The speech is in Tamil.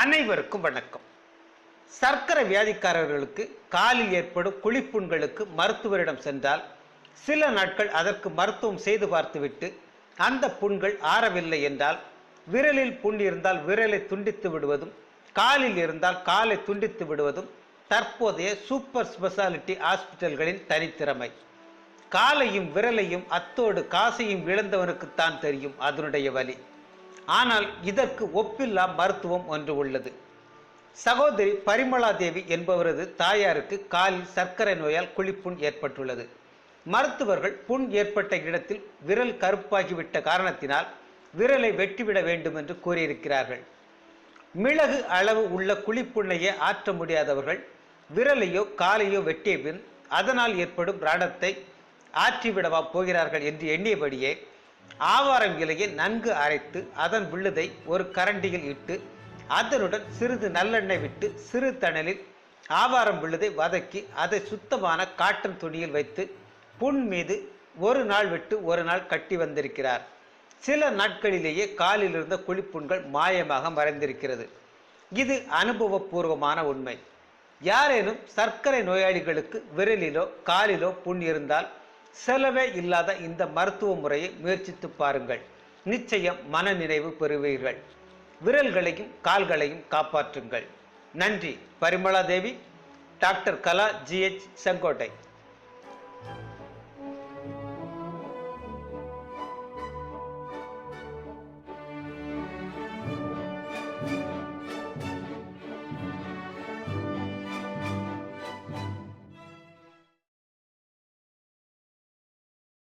அனைவருக்கும் வணக்கம். சர்க்கரை வியாதிக்காரர்களுக்கு காலில் ஏற்படும் குழிப்புண்களுக்கு மருத்துவரிடம் சென்றால் சில நாட்கள் அதற்கு மருத்துவம் செய்து பார்த்துவிட்டு அந்த புண்கள் ஆறவில்லை என்றால் விரலில் புண் இருந்தால் விரலை துண்டித்து விடுவதும் காலில் இருந்தால் காலை துண்டித்து விடுவதும் தற்போதைய சூப்பர் ஸ்பெஷாலிட்டி ஹாஸ்பிட்டல்களின் தனித்திறமை. காலையும் விரலையும் அத்தோடு காசையும் இழந்தவனுக்குத்தான் தெரியும் அதனுடைய வலி. ஆனால் இதற்கு ஒப்பில்லா மருத்துவம் ஒன்று உள்ளது. சகோதரி பரிமளாதேவி என்பவரது தாயாருக்கு காலில் சர்க்கரை நோயால் குழிப்புண் ஏற்பட்டுள்ளது. மருத்துவர்கள் புண் ஏற்பட்ட இடத்தில் விரல் கருப்பாகிவிட்ட காரணத்தினால் விரலை வெட்டிவிட வேண்டும் என்று கூறியிருக்கிறார்கள். மிளகு அளவு உள்ள குழிப்புண்ணையே ஆற்ற முடியாதவர்கள் விரலையோ காலையோ வெட்டிய பின் அதனால் ஏற்படும் ரணத்தை ஆற்றிவிடவா போகிறார்கள் என்று எண்ணியபடியே ஆவாரம் இலையை நன்கு அரைத்து அதன் விழுதை ஒரு கரண்டியில் இட்டு அதனுடன் சிறிது நல்லெண்ணெய் விட்டு சிறு தணலில் ஆவாரம் விழுதை வதக்கி அதை சுத்தமான காட்டன் துணியில் வைத்து புண் மீது ஒரு நாள் விட்டு ஒரு நாள் கட்டி வந்திருக்கிறார். சில நாட்களிலேயே காலில் இருந்த குழிப்புண்கள் மாயமாக மறைந்திருக்கிறது. இது அனுபவபூர்வமான உண்மை. யாரேனும் சர்க்கரை நோயாளிகளுக்கு விரலிலோ காலிலோ புண் இருந்தால் செலவே இல்லாத இந்த மருத்துவ முறையை முயற்சித்து பாருங்கள். நிச்சயம் மனநிறைவு பெறுவீர்கள். விரல்களையும் கால்களையும் காப்பாற்றுங்கள். நன்றி. பரிமளா தேவி. Doctor Kala GH Sengottai.